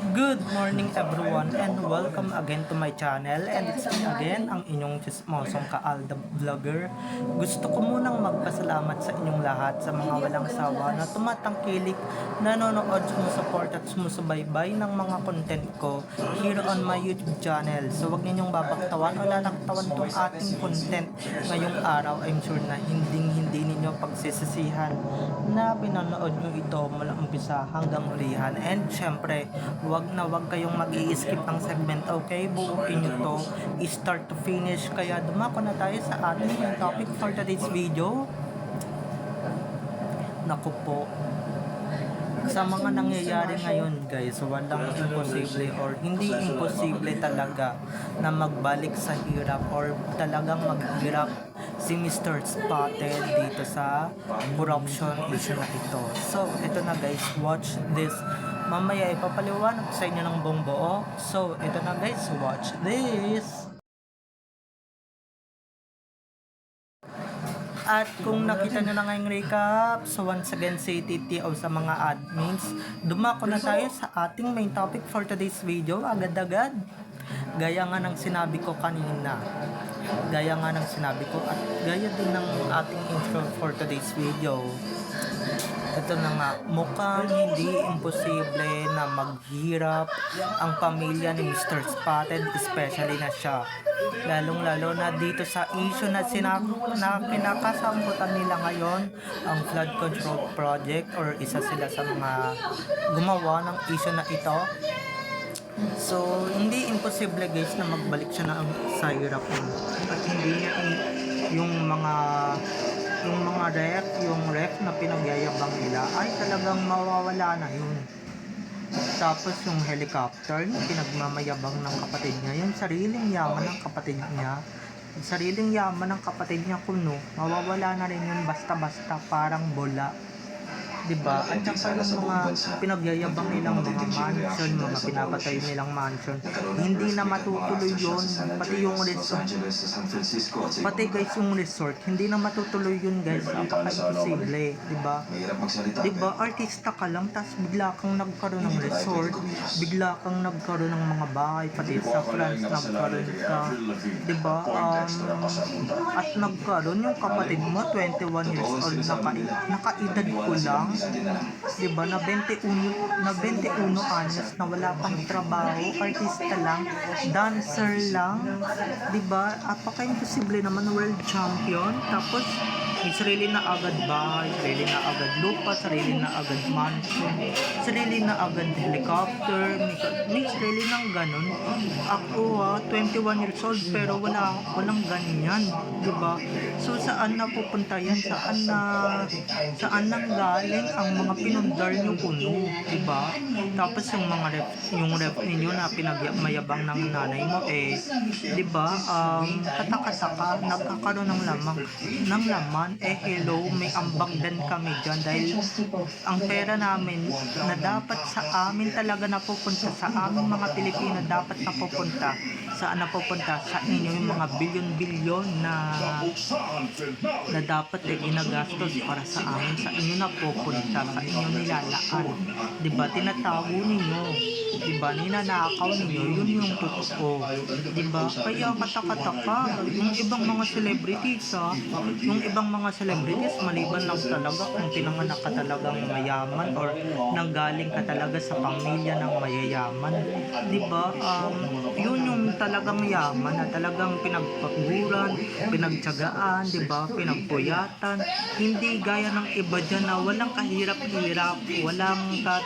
Good morning everyone and welcome again to my channel and it's me again, ang inyong chismosong Kaalda Vlogger. Gusto ko munang magpasalamat sa inyong lahat sa mga walang sawa na tumatangkilik, nanonood, sumusupport at sumusubaybay ng mga content ko here on my YouTube channel. So wag ninyong babaktawan o lalaktawan tong ating content ngayong araw. I'm sure na hindi hindi ninyo pagsisisihan na pinanood nyo ito mula umpisa hanggang ulihan. And syempre, wag na wag kayong mag skip ng segment, okay? Buuin nyo to, start to finish. Kaya dumako na tayo sa ating topic for today's video. Naku po, sa mga nangyayari ngayon guys, walang imposible or hindi imposible talaga na magbalik sa hirap or talagang maghirap si Mr. Spotted dito sa corruption issue na ito. So, ito na guys, watch this. Mamaya ipapaliwanag sa inyo ng buong buo. So, ito na guys, watch this. At kung nakita nyo na ngayong recap, so once again si TTO sa mga admins, dumako na tayo sa ating main topic for today's video, agad-agad. Gaya nga ng sinabi ko kanina. Gaya nga ng sinabi ko at gaya din ng ating intro for today's video. Ito na nga, mukhang hindi imposible na maghirap ang pamilya ni Mr. Spotted, especially na siya. Lalong-lalo na dito sa issue na, sina- na kinakasambutan nila ngayon, ang flood control project or isa sila sa mga gumawa ng issue na ito. So, hindi imposible guys na magbalik siya na sa mo. At hindi yung mga yung mga ref, yung ref na pinagyayabang nila ay talagang mawawala na yun. Tapos yung helicopter na pinagmamayabang ng kapatid niya, yung sariling yaman ng kapatid niya, yung sariling yaman ng kapatid niya kuno, mawawala na rin yun basta-basta parang bola. Diba? At saka yung mga pinagyayabang nilang mga mansion, mga pinapatay nilang mansion, hindi na matutuloy yun. Pati yung resort, pati guys yung resort, hindi na matutuloy yun guys. Napaka-imposible, diba? Diba, artista ka lang, tapos bigla kang nagkaroon ng resort, bigla kang nagkaroon ng mga bahay, pati sa France nagkaroon ka, diba? Um, at nagkaroon yung kapatid mo, 21 years old, naka, nakaedad ko lang, diba, na 21, na 21 anyos, na wala pang trabaho, artista lang, dancer lang, diba? Apaka-imposible naman world champion, tapos may sarili na agad bahay, sarili na agad lupa, sarili na agad mansion, sarili na agad helicopter, may, may sarili ng ganun. Ako ha, 21 years old pero wala walang ganyan, 'di ba? So saan na pupunta yan? Saan na saan nang galing ang mga pinundar niyo kuno, 'di ba? Tapos yung mga rep, yung rep ninyo na pinagmayabang ng nanay mo eh, 'di ba? Um, katakataka nagkakaroon ng lamang ng laman eh hello, may ambag din kami dyan dahil ang pera namin na dapat sa amin talaga napupunta sa aming mga Pilipino dapat napupunta. Saan napupunta? Sa inyo yung mga bilyon-bilyon na na dapat eh ginagastos para sa amin. Sa inyo napupunta sa inyo nilalaan. Di ba? Tinatago ninyo. Di ba? Ninanakaw ninyo. Yun yung totoo. Di ba? Kaya katakataka yung ibang mga celebrities ha yung ibang mga celebrities maliban lang talaga kung pinanganak ka talagang mayaman or nanggaling ka talaga sa pamilya ng mayayaman. Di ba um, yun yung talagang yaman na talagang pinagpaguran pinagtsagaan di ba? Pinagpuyatan. Hindi gaya ng iba dyan na walang kahirap-hirap walang ka,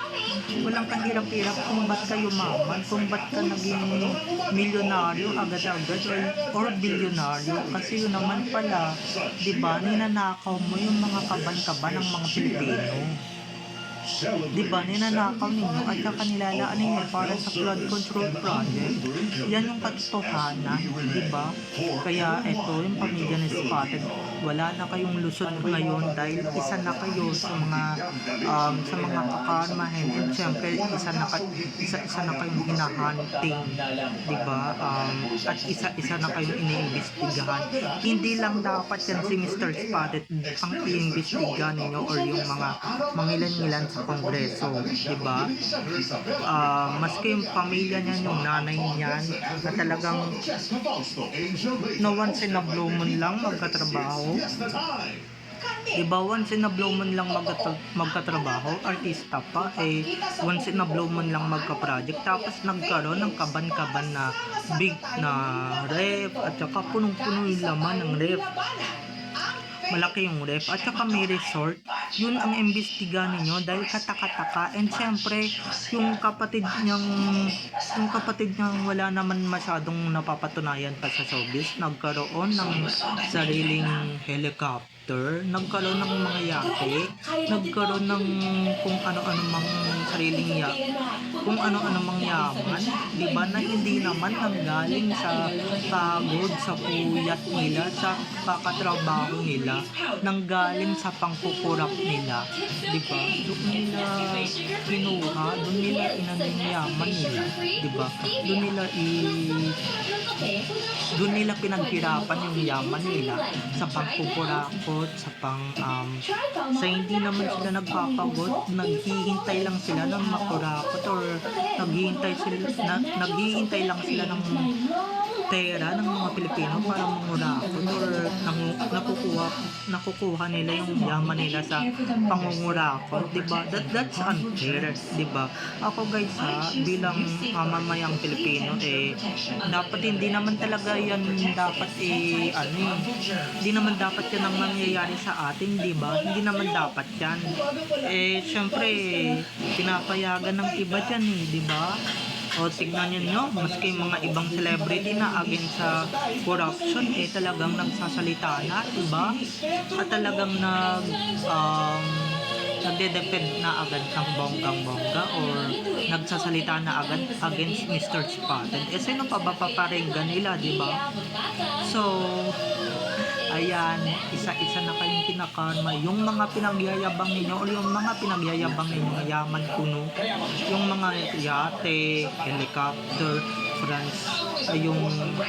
walang kahirap-hirap kung ba't ka yumaman kung ba't ka naging milyonaryo agad-agad or, or bilyonaryo. Kasi yun naman pala di ba ninanakaw mo yung mga kaban-kaban ng mga Pilipino Di ba, ninanakaw ninyo at saka nilalaan ninyo para sa flood control project. Yan yung katotohanan, di ba? Kaya ito, yung pamilya ni Spotted, wala na kayong lusot ngayon dahil isa na kayo sa mga um, sa mga kakarmahin and syempre isa na ka, isa, isa na kayong hinahunting, di ba? Um, at isa-isa na kayong iniimbestigahan. Hindi lang dapat yan si Mr. Spotted ang iimbestigahan ninyo or yung mga mangilan-ngilan sa kongreso, di ba? Ah, maski yung pamilya niya, yung nanay niyan, na talagang na once in a blue moon lang magkatrabaho. Diba, once in a blue moon lang magkatra- magkatrabaho, artista pa, eh, once in a blue moon lang magka-project, tapos nagkaroon ng kaban-kaban na big na ref, at saka punong-puno yung laman ng ref. Malaki yung ref, at saka may resort, yun ang imbestiga ninyo dahil kataka-taka, and syempre, yung kapatid niyang, yung kapatid niyang wala naman masyadong napapatunayan pa sa showbiz, nagkaroon ng sariling helicopter, nagkaroon ng mga yate, nagkaroon ng kung ano-ano mang sariling ya kung ano-ano mang yaman, di ba, na hindi naman nanggaling sa pagod, sa puyat nila, sa kakatrabaho nila, nanggaling sa pangkukurap nila, di ba, doon nila kinuha, doon nila inano yung yaman nila, di ba, doon nila i doon nila pinaghirapan yung yaman nila sa pangkukurakot, sa pang um, sa hindi naman sila nagpapagod, naghihintay lang sila ng makurakot or naghihintay sila na, naghihintay lang sila ng pera ng mga Pilipino para mangurakot or nakukuha nakukuha nila yung yaman nila sa pangungurakot, 'di ba? That that's unfair, 'di ba? Ako guys ha, bilang mamamayang Pilipino eh dapat hindi naman talaga yan dapat eh ano eh, hindi naman dapat yan ang mangyayari sa atin, 'di ba? Hindi naman dapat yan. Eh syempre pinapayagan ng iba diyan eh, 'di ba? O tignan nyo nyo, maski mga ibang celebrity na against sa corruption, eh talagang nagsasalita na, diba? At talagang nag, um, nagde-depend na agad ng bonggang-bongga or nagsasalita na agad against Mr. Spotted. Eh, sino pa ba paparinggan nila, di ba? So, ayan, isa-isa na kayong kinakarma. Yung mga pinagyayabang ninyo or yung mga pinagyayabang ninyo, yaman kuno, yung mga yate, helicopter, France, ay yung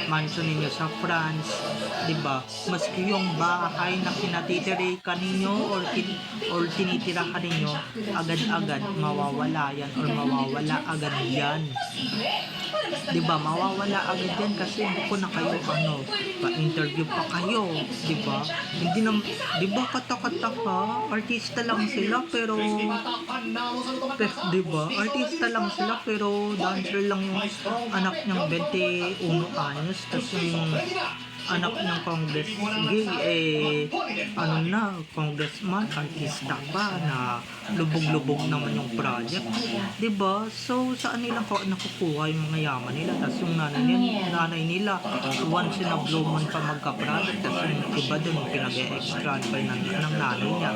mansion ninyo sa France, 'di ba? Maski yung bahay na kinatitirikan ninyo or kin or tinitirahan ninyo, agad-agad mawawala yan or mawawala agad yan. 'Di ba? Mawawala agad yan kasi buko na kayo ano, pa-interview pa kayo, 'di ba? Hindi na 'di ba kata-kata ka, artista lang sila pero pero 'di ba? Artista lang sila pero dancer lang yung anak niyang 21 anyos tapos yung anak ng congress. Gay eh ano na congressman artista pa na lubog-lubog naman yung project. 'di ba so saan nila ko nakukuha yung mga yaman nila? Tapos yung nanay nila, nanay nila once in a blue moon pa magka-project tapos yung iba dun pinag-extra pa ng, ng nanay niya.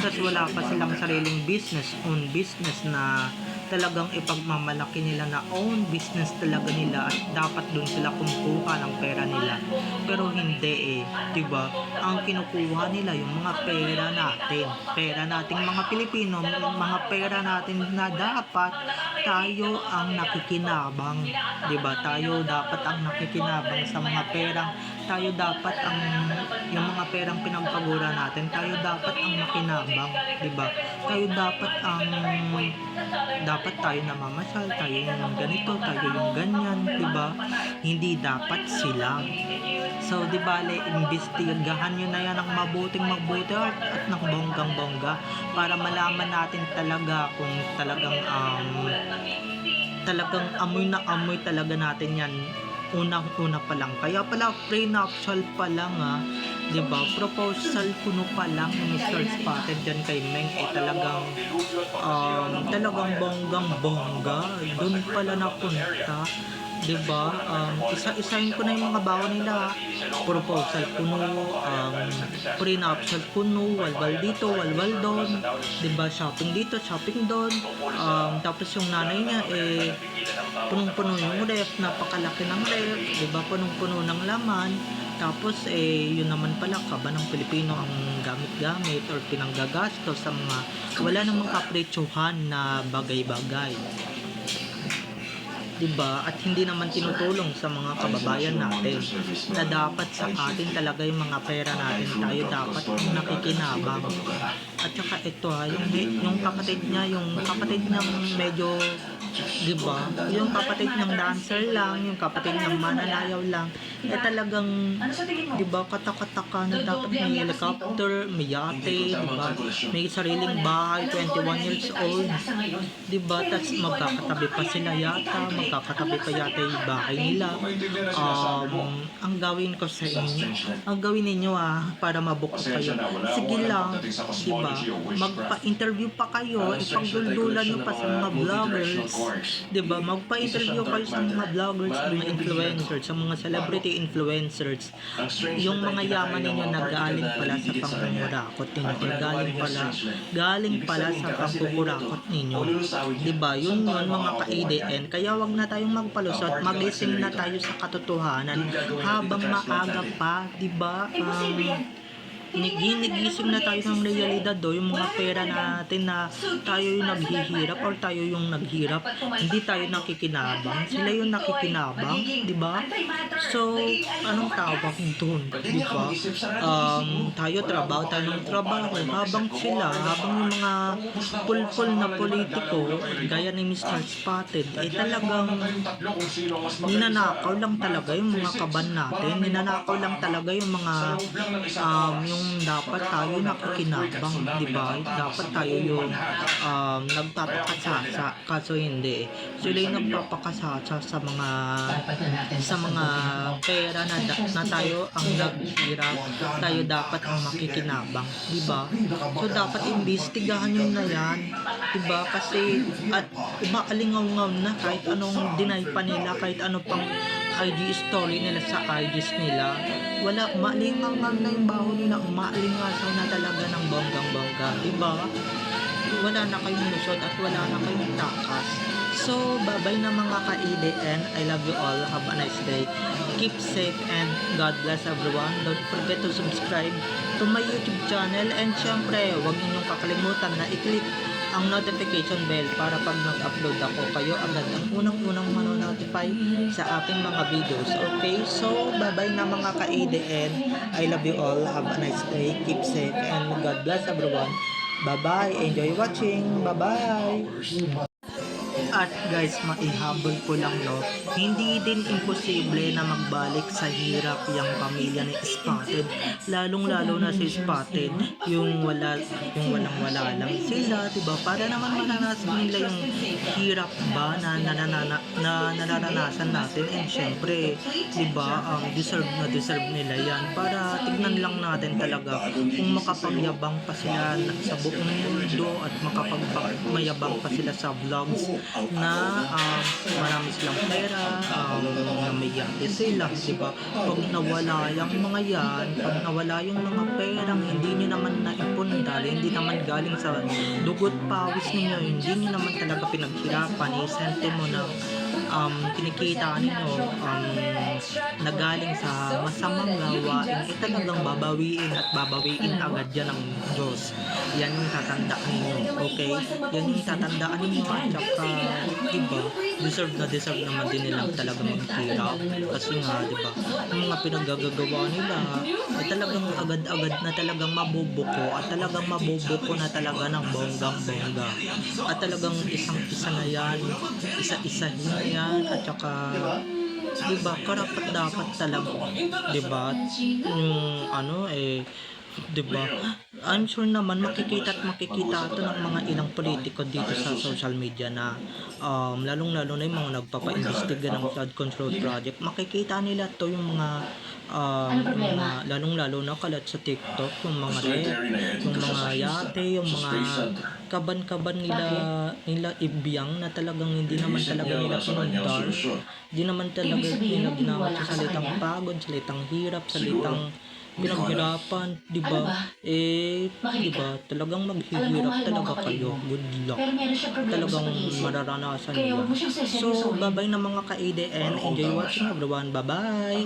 Tapos wala pa silang sariling business own business na talagang ipagmamalaki nila na own business talaga nila at dapat doon sila kumukuha ng pera nila. Pero hindi eh, 'di ba? Ang kinukuha nila yung mga pera natin. Pera nating mga Pilipino, mga pera natin na dapat tayo ang nakikinabang, 'di ba? Tayo dapat ang nakikinabang sa mga perang tayo dapat ang yung mga perang pinagpagura natin, tayo dapat ang makinabang, 'di ba? Tayo dapat ang dapat tayo namamasyal, tayo yung ganito, tayo yung ganyan, 'di ba? Hindi dapat sila. So, di bale, imbestigahan nyo na yan ng mabuting mabuti at, at ng bonggang bongga para malaman natin talaga kung talagang um, talagang amoy na amoy talaga natin yan unang-una pa lang. Kaya pala pre-nuptial pa lang ah. 'Di ba? Proposal kuno pa lang ni Mr. Spotted dyan kay Meng eh talagang um, talagang bonggang bongga. Doon pala napunta. 'di ba? Um, isa-isahin ko na yung mga bawa nila. Proposal kuno, um, pre-nuptial kuno, walwal dito, walwal doon. 'Di ba? Shopping dito, shopping doon. Um, tapos yung nanay niya eh punong-puno yung ref, napakalaki ng ref, 'di ba? Punong-puno ng laman. Tapos eh yun naman pala kaba ng Pilipino ang gamit-gamit or pinanggagastos sa mga wala namang kapresyuhan na bagay-bagay. 'Diba? At hindi naman tinutulong sa mga kababayan natin na dapat sa atin talaga yung mga pera natin tayo dapat nakikinabang. At saka ito ha, yung, yung kapatid niya, yung kapatid niyang medyo, di ba? Yung kapatid niyang dancer lang, yung kapatid niyang mananayaw lang, eh talagang, di ba, katakataka na dapat may helicopter, may yate, di ba? May sariling bahay, 21 years old, di ba? Tapos magkakatabi pa sila yata, magkakatabi pa yata yung bahay nila. Um, ang gawin ko sa inyo, ang gawin ninyo ah, para mabook kayo. Sige lang, di ba? Magpa-interview pa kayo, ipagduldulan nyo pa sa mga vloggers. Di ba? Magpa-interview kayo sa mga vloggers, sa mga influencers, sa mga celebrity influencers. Yung mga yaman ninyo na galing pala sa pangkukurakot ninyo, or galing pala, galing pala sa pangkukurakot ninyo. Di ba? Yun yun mga ka-ADN. Kaya wag na tayong magpalusot, magising na tayo sa katotohanan habang maaga pa, di ba? Um, ginigising na tayo ng realidad do yung mga pera natin na tayo yung naghihirap or tayo yung naghirap hindi tayo nakikinabang. Sila yung nakikinabang di ba? So anong tawag doon di ba? Um, tayo trabaho tayo ng trabaho. Habang sila habang yung mga pulpul na politiko gaya ni Mr. Spotted eh talagang ninanakaw lang talaga yung mga kaban natin. Ninanakaw lang talaga yung mga um, yung dapat tayo nakikinabang, di ba? Dapat tayo yung um, nagpapakasasa, kaso hindi. Sila yung nagpapakasasa sa mga sa mga pera na, na tayo ang naghihirap, tayo dapat ang makikinabang, di ba? So dapat imbestigahan yun na yan, di ba? Kasi at umaalingaw-ngaw na kahit anong deny pa nila, kahit ano pang IG story nila sa IGs nila. Wala, maalingaw-ngaw na yung baho nila, umaalingaw na talaga ng bonggang-bongga, di ba? Wala na kayong lusot at wala na kayong takas. So, babay na mga ka-EDN. I love you all. Have a nice day. Keep safe and God bless everyone. Don't forget to subscribe to my YouTube channel. And syempre, huwag ninyong kakalimutan na i-click ang notification bell para pag nag-upload ako kayo agad ang unang-unang manonotify sa aking mga videos. Okay? So, bye-bye na mga ka-EDN. I love you all. Have a nice day. Keep safe and God bless everyone. Bye-bye. Enjoy watching. Bye-bye. At guys, maihabol ko lang no, hindi din imposible na magbalik sa hirap yung pamilya ni Spotted. Lalong-lalo na si Spotted, yung wala yung walang-wala lang sila, 'di ba? Para naman maranasan nila yung hirap ba na nananana, na nararanasan natin and syempre, 'di ba? Um, deserve na deserve nila 'yan para tignan lang natin talaga kung makapagyabang pa sila sa buong mundo at makapagmayabang pa sila sa vlogs na um, marami silang pera, um, na may yate sila, di ba? Pag nawala yung mga yan, pag nawala yung mga perang hindi nyo naman naipon dahil hindi naman galing sa dugot pawis ninyo, hindi nyo naman talaga pinaghirapan, isente mo na um, kinikita ninyo um, na galing sa masamang gawain, eh talagang babawiin at babawiin agad yan ng Diyos. Yan yung tatandaan ninyo, okay? Yan yung tatandaan ninyo at saka, diba, deserve na deserve naman din nilang talaga maghirap. Kasi nga, diba, yung mga pinaggagawa nila, ay talagang agad-agad na talagang mabubuko at talagang mabubuko na talaga ng bonggang-bongga. At talagang isang-isa na yan, isa-isahin yan, at saka diba karapat dapat talaga diba yung ano eh diba? I'm sure naman makikita at makikita ito ng mga ilang politiko dito sa social media na um, lalong lalo na yung mga nagpapa-investiga ng flood control project. Makikita nila to yung mga um, yung mga lalong lalo na kalat sa TikTok yung mga rep, yung mga yate yung mga kaban-kaban nila nila ibiyang na talagang hindi naman talaga nila pinundar. hindi naman talaga nila ginamit sa salitang pagod salitang hirap salitang pinaghirapan, di ba? Eh, di ba? Talagang maghihirap talaga kayo. Good luck. Talagang mararanasan niyo. So, bye-bye na mga ka-ADN. Enjoy watching everyone. Bye-bye.